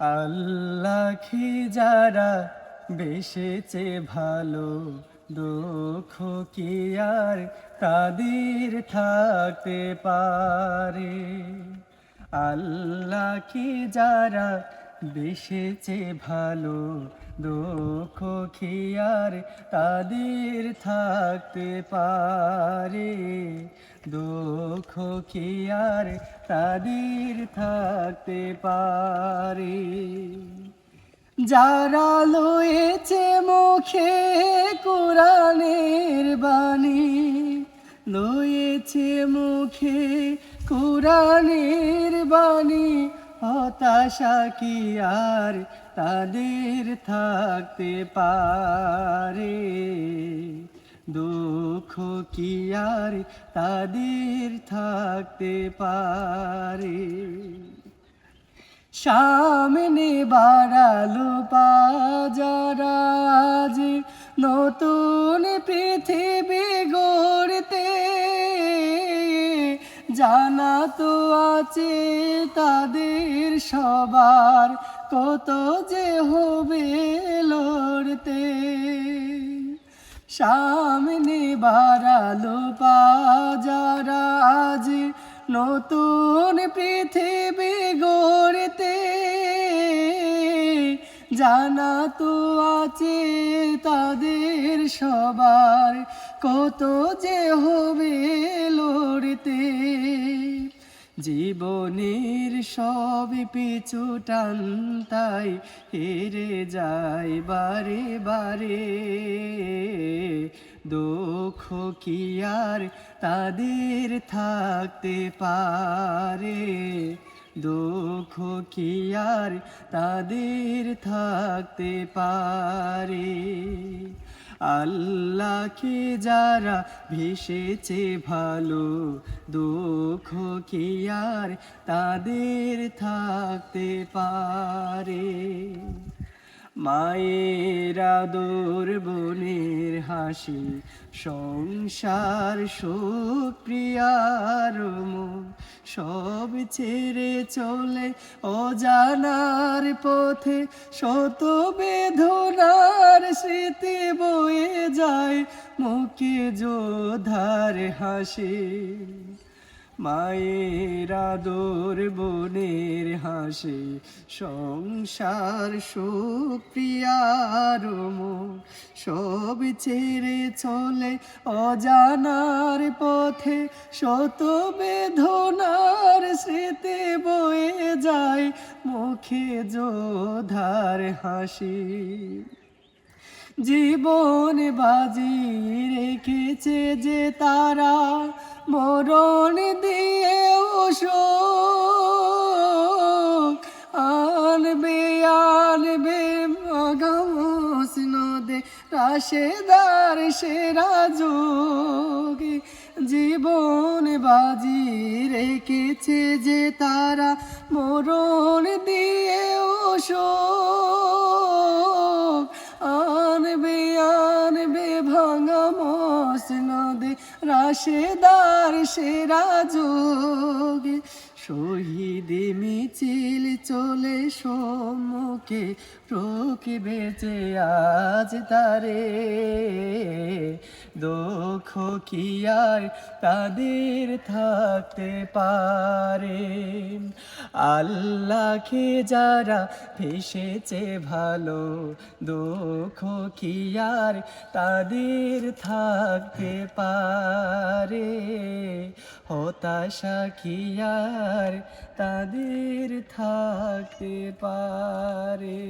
আল্লাহ কি যারা বেশেছে ভালো দুঃখ কি আর তাদের থাকতে পারে? আল্লাহ কি যারা বেসেছে ভালো দুঃখ আর তাদের থাকতে পারে? দুঃখ আর তাদের থাকতে পারে? যারা লয়েছে মুখে কোরআনের বাণী, লয়েছে মুখে কোরআনের বাণী হতাশা কি আর তাদের থাকতে পারে? দুঃখ কি আর তাদের থাকতে পারে? সামনে বাড়ালো পাজারাজ নতুন পৃথিবী আছে তাদের সবার, কত যে হবে লড়তে। সামনে বাড়ালো পাজারাজ নতুন পৃথিবী গড়তে। জানা তো আছে তাদের সবার, কত যে হবে লড়তে। জীবনের সব পিছু টানতাই হেরে যায় বারে বারে। দুঃখ কি আর তাদের থাকতে পারে? দুঃখ কি আর তাদের থাকতে পারে? আল্লাহকে যারা ভেসেছে ভালো দুঃখ কি আর তাদের থাকতে পারে? মায়ের আদর, বোনের হাসি, সংসার সুপ্রিয়ার মুখ সব ছেড়ে চলে অজানার পথে শত বেদনার স্মৃতি বয়ে যায় মুখে যোধার হাসি। মায়ের আদর বোনের হাসি, সংসার সুপ্রিয়ার সব ছেড়ে চলে অজানার পথে শত বেদনার স্মৃতি বয়ে যায় মুখে যোধার হাসি। জীবন বাজি রেখেছে যে তারা মরণ দিয়ে আনবে আনবে মগমস নদে, রাশেদার সেরা যোগে। জীবন বাজি রেখেছে যে তারা মরণ দিয়ে শোক রাশেদার সেরা যোগে শহীদ মিছিল চলে সম্মুখে প্রকি বেঁচে আজ তারে। দুঃখ কি আর তাদের থাকতে পারে? আল্লাহকে যারা ভেসেছে ভালো, দুঃখ কি আর তাদের থাকতে পারে? হতাশা কি আর তাদের থাকতে পারে।